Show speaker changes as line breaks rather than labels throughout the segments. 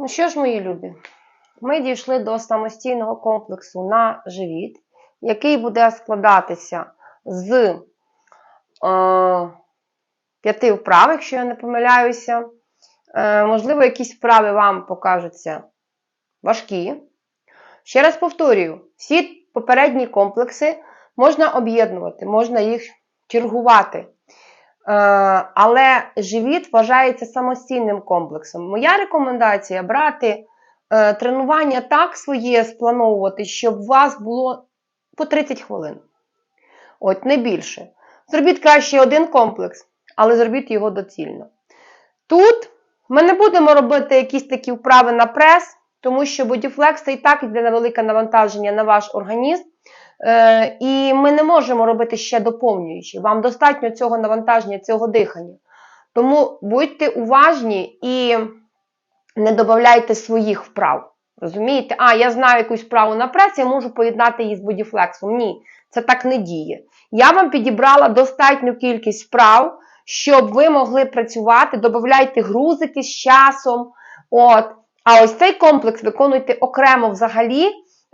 Ну що ж, мої любі, ми дійшли до самостійного комплексу на живіт, який буде складатися з е, п'яти вправ, якщо я не помиляюся. Е, можливо, якісь вправи вам покажуться важкі. Ще раз повторюю: всі попередні комплекси можна об'єднувати, можна їх чергувати. Е, Але живіт вважається самостійним комплексом. Моя рекомендація брати е, тренування так своє сплановувати, щоб у вас було по 30 хвилин. От, не більше. Зробіть краще один комплекс, але зробіть його доцільно. Тут ми не будемо робити якісь такі вправи на прес, тому що бодіфлекс це і так йде на велике навантаження на ваш організм. Е, і ми не можемо робити ще доповнюючі. Вам достатньо цього навантаження, цього дихання. Тому будьте уважні і не додавайте своїх вправ. Розумієте? А, я знаю якусь вправу на прес, я можу поєднати її з бодіфлексом. Ні, це так не діє. Я вам підібрала достатню кількість вправ, щоб ви могли працювати, додавайте грузики з часом. От. А ось цей комплекс виконуйте окремо взагалі.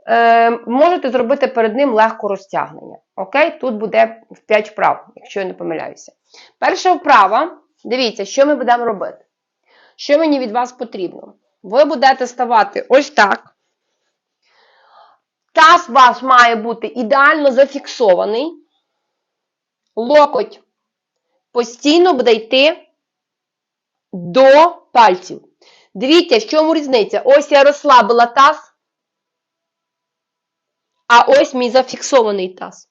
Е, можете зробити перед ним легко розтягнення. Окей? Тут буде в 5 вправ, якщо я не помиляюся. Перша вправа, дивіться, що ми будемо робити. Що мені від вас потрібно? Ви будете ставати ось так. Таз ваш має бути ідеально зафіксований. Локоть постійно буде йти до пальців. Дивіться, в чому різниця? Ось я розслабила таз. А ось мій зафіксований таз.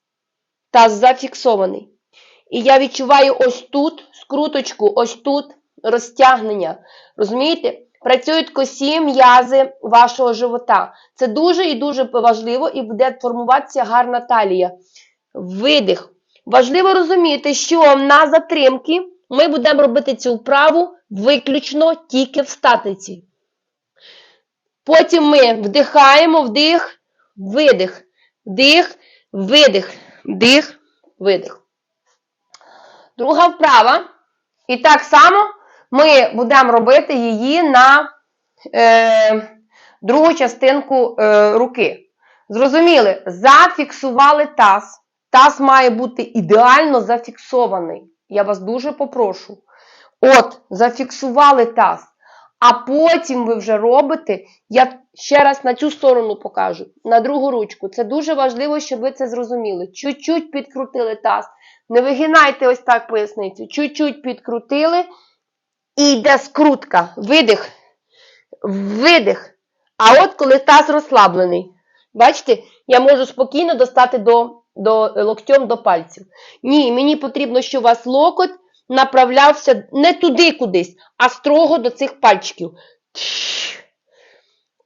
Таз зафіксований. І я відчуваю ось тут скруточку, ось тут розтягнення. Розумієте? Працюють косі м'язи вашого живота. Це дуже і дуже важливо, і буде формуватися гарна талія. Видих. Важливо розуміти, що на затримки ми будемо робити цю вправу виключно тільки в статиці. Потім ми вдихаємо, вдих, видих, вдих, видих, вдих, видих. Друга вправа. І так само ми будемо робити її на е, другу частинку е, руки. Зрозуміли, зафіксували таз. Таз має бути ідеально зафіксований. Я вас дуже попрошу. От, зафіксували таз. А потім ви вже робите, я ще раз на цю сторону покажу, на другу ручку. Це дуже важливо, щоб ви це зрозуміли. Чуть-чуть підкрутили таз. Не вигинайте ось так поясницю. Чуть-чуть підкрутили. І йде скрутка. Видих. Видих. А от коли таз розслаблений. Бачите, я можу спокійно достати до, до локтем до пальців. Ні, мені потрібно, щоб у вас локоть направлявся не туди кудись, а строго до цих пальчиків.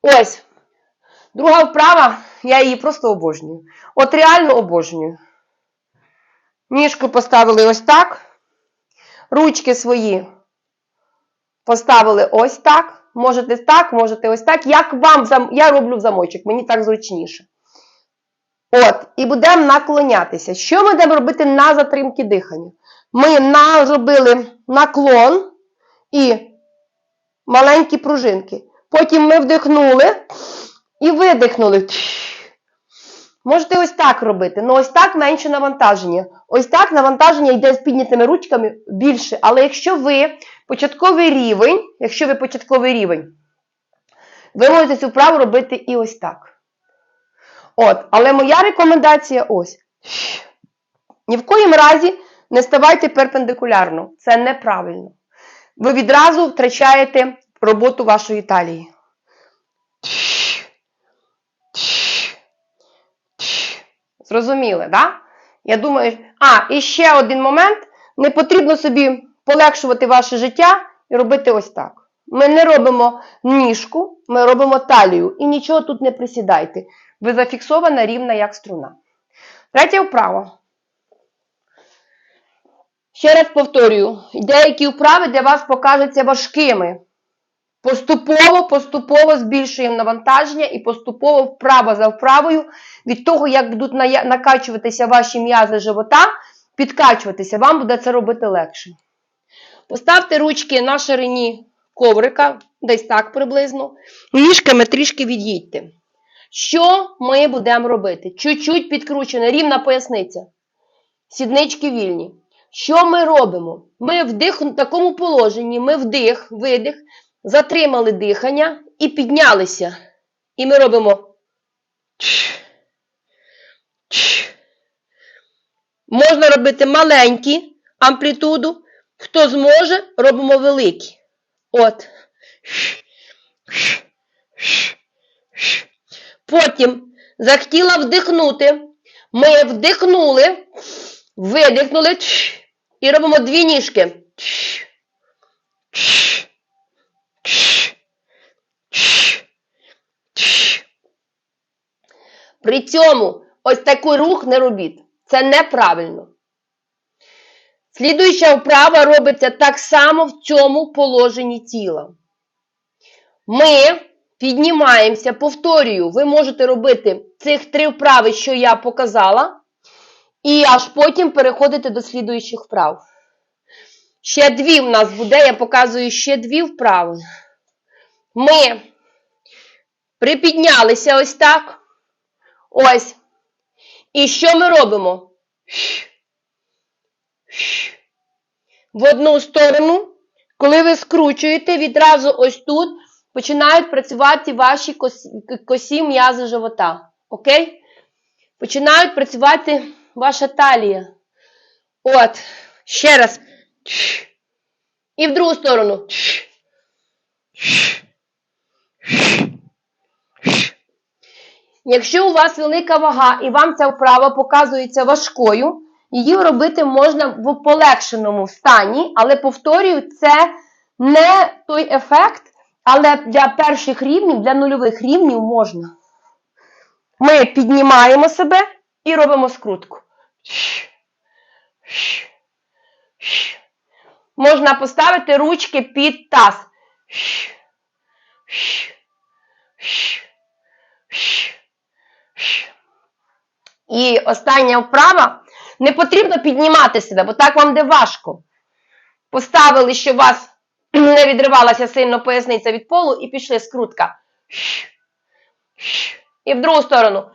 Ось. Друга вправа, я її просто обожнюю. От реально обожнюю. Ніжку поставили ось так. Ручки свої поставили ось так. Можете так, можете ось так. Як вам. Я роблю в замочок, мені так зручніше. От, і будемо наклонятися. Що ми будемо робити на затримки дихання? Ми на... зробили наклон і маленькі пружинки. Потім ми вдихнули і видихнули. Можете ось так робити, але ось так менше навантаження. Ось так навантаження йде з піднятими ручками більше. Але якщо ви початковий рівень, якщо ви початковий рівень, ви можете цю вправу робити і ось так. От, але моя рекомендація ось. Ні в коїм разі не ставайте перпендикулярно. Це неправильно. Ви відразу втрачаєте роботу вашої талії. Зрозуміли? Да? Я думаю, а, і ще один момент. Не потрібно собі полегшувати ваше життя і робити ось так. Ми не робимо ніжку, ми робимо талію. І нічого тут не присідайте. Ви зафіксована рівна, як струна. Третя вправа. Ще раз повторюю, деякі вправи для вас покажуться важкими. Поступово, поступово збільшуємо навантаження і поступово вправо за вправою від того, як будуть накачуватися ваші м'язи живота, підкачуватися, вам буде це робити легше. Поставте ручки на ширині коврика, десь так приблизно. Ніжками трішки від'їдьте. Що ми будемо робити? Чуть-чуть підкручена, рівна поясниця. Сіднички вільні. Що ми робимо? Ми вдих в такому положенні, ми вдих, видих, затримали дихання і піднялися. І ми робимо. Можна робити маленькі амплітуду. Хто зможе, робимо великі. От. Потім захотіла вдихнути. Ми вдихнули, видихнули тш, і робимо дві ніжки. Тш, тш, тш, тш, тш. При цьому ось такий рух не робіть. Це неправильно. Слідуюча вправа робиться так само в цьому положенні тіла. Ми піднімаємося, повторюю, ви можете робити цих три вправи, що я показала, і аж потім переходити до слідуючих вправ. Ще дві в нас буде, я показую ще дві вправи. Ми припіднялися ось так. Ось. І що ми робимо? В одну сторону, коли ви скручуєте, відразу ось тут починають працювати ваші косі, косі м'язи живота. Окей? Починають працювати ваша талія. От. Ще раз. І в другу сторону. Якщо у вас велика вага і вам ця вправа показується важкою, її робити можна в полегшеному стані, але повторюю, це не той ефект, але для перших рівнів, для нульових рівнів можна. Ми піднімаємо себе і робимо скрутку. Можна поставити ручки під таз. І остання вправа. Не потрібно піднімати себе, бо так вам де важко. Поставили, щоб у вас не відривалася сильно поясниця від полу, і пішли скрутка. І в другу сторону.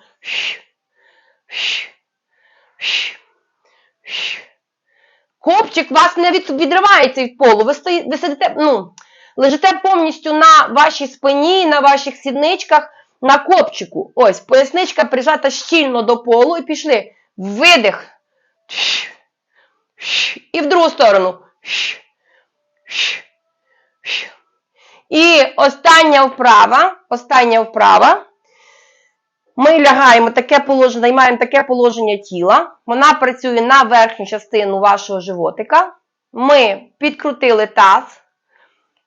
Копчик вас не від, відривається від полу. Ви, стоїте, ви сидите, ну, лежите повністю на вашій спині, на ваших сідничках, на копчику. Ось, поясничка прижата щільно до полу і пішли. Видих. І в другу сторону. І остання вправа. Остання вправа. Ми лягаємо таке положення, займаємо таке положення тіла. Вона працює на верхню частину вашого животика. Ми підкрутили таз.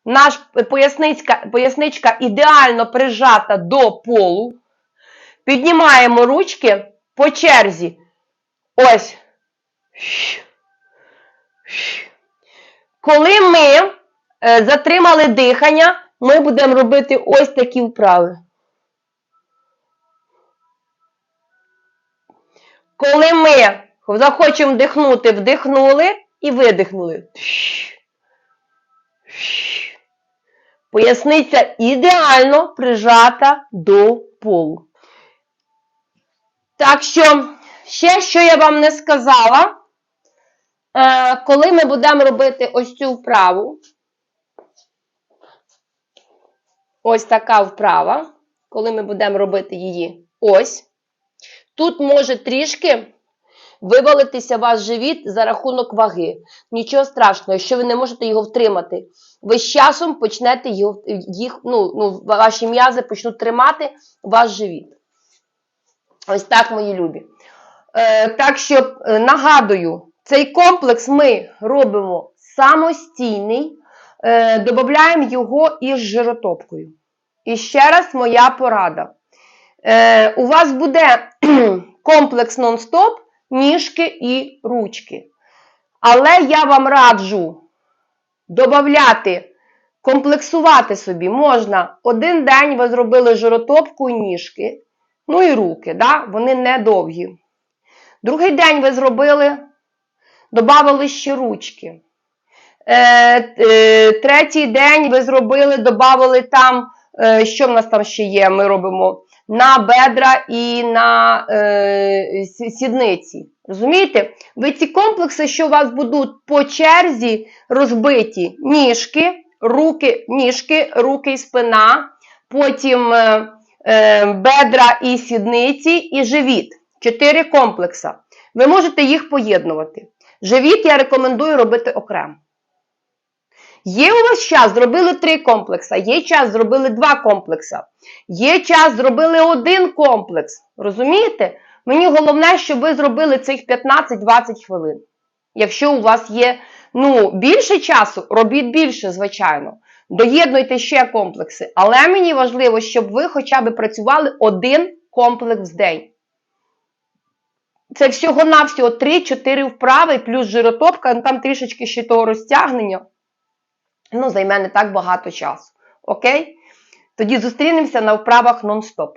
Наш поясничка, поясничка ідеально прижата до полу. Піднімаємо ручки по черзі. Ось. Коли ми е, затримали дихання, ми будемо робити ось такі вправи. Коли ми захочемо вдихнути, вдихнули і видихнули. Поясниця ідеально прижата до полу. Так що, ще що я вам не сказала, е, коли ми будемо робити ось цю вправу, ось така вправа, коли ми будемо робити її ось, тут може трішки вивалитися ваш живіт за рахунок ваги. Нічого страшного, якщо ви не можете його втримати. Ви з часом почнете його, їх, ну, ну, ваші м'язи почнуть тримати ваш живіт. Ось так, мої любі. Е, Так що е, нагадую, цей комплекс ми робимо самостійний, е, додаємо його із жиротопкою. І ще раз моя порада. Е, У вас буде комплекс нон-стоп, ніжки і ручки. Але я вам раджу додати, комплексувати собі можна. Один день ви зробили жиротопку і ніжки. Ну і руки, да? вони не довгі. Другий день ви зробили, додали ще ручки. Е, е, третій день ви зробили, додали там, е, що в нас там ще є, ми робимо на бедра і на е, сідниці. Розумієте? Ви ці комплекси, що у вас будуть по черзі розбиті ніжки, руки, ніжки, руки і спина, потім е, е, бедра і сідниці, і живіт. Чотири комплекси. Ви можете їх поєднувати. Живіт я рекомендую робити окремо. Є у вас час, зробили три комплекси, є час, зробили два комплекси, є час, зробили один комплекс. Розумієте? Мені головне, щоб ви зробили цих 15-20 хвилин. Якщо у вас є ну, більше часу, робіть більше, звичайно. Доєднуйте ще комплекси. Але мені важливо, щоб ви хоча б працювали один комплекс в день. Це всього-навсього 3-4 вправи, плюс жиротопка, там трішечки ще того розтягнення. Ну, займе не так багато часу. Окей? Тоді зустрінемося на вправах нон-стоп.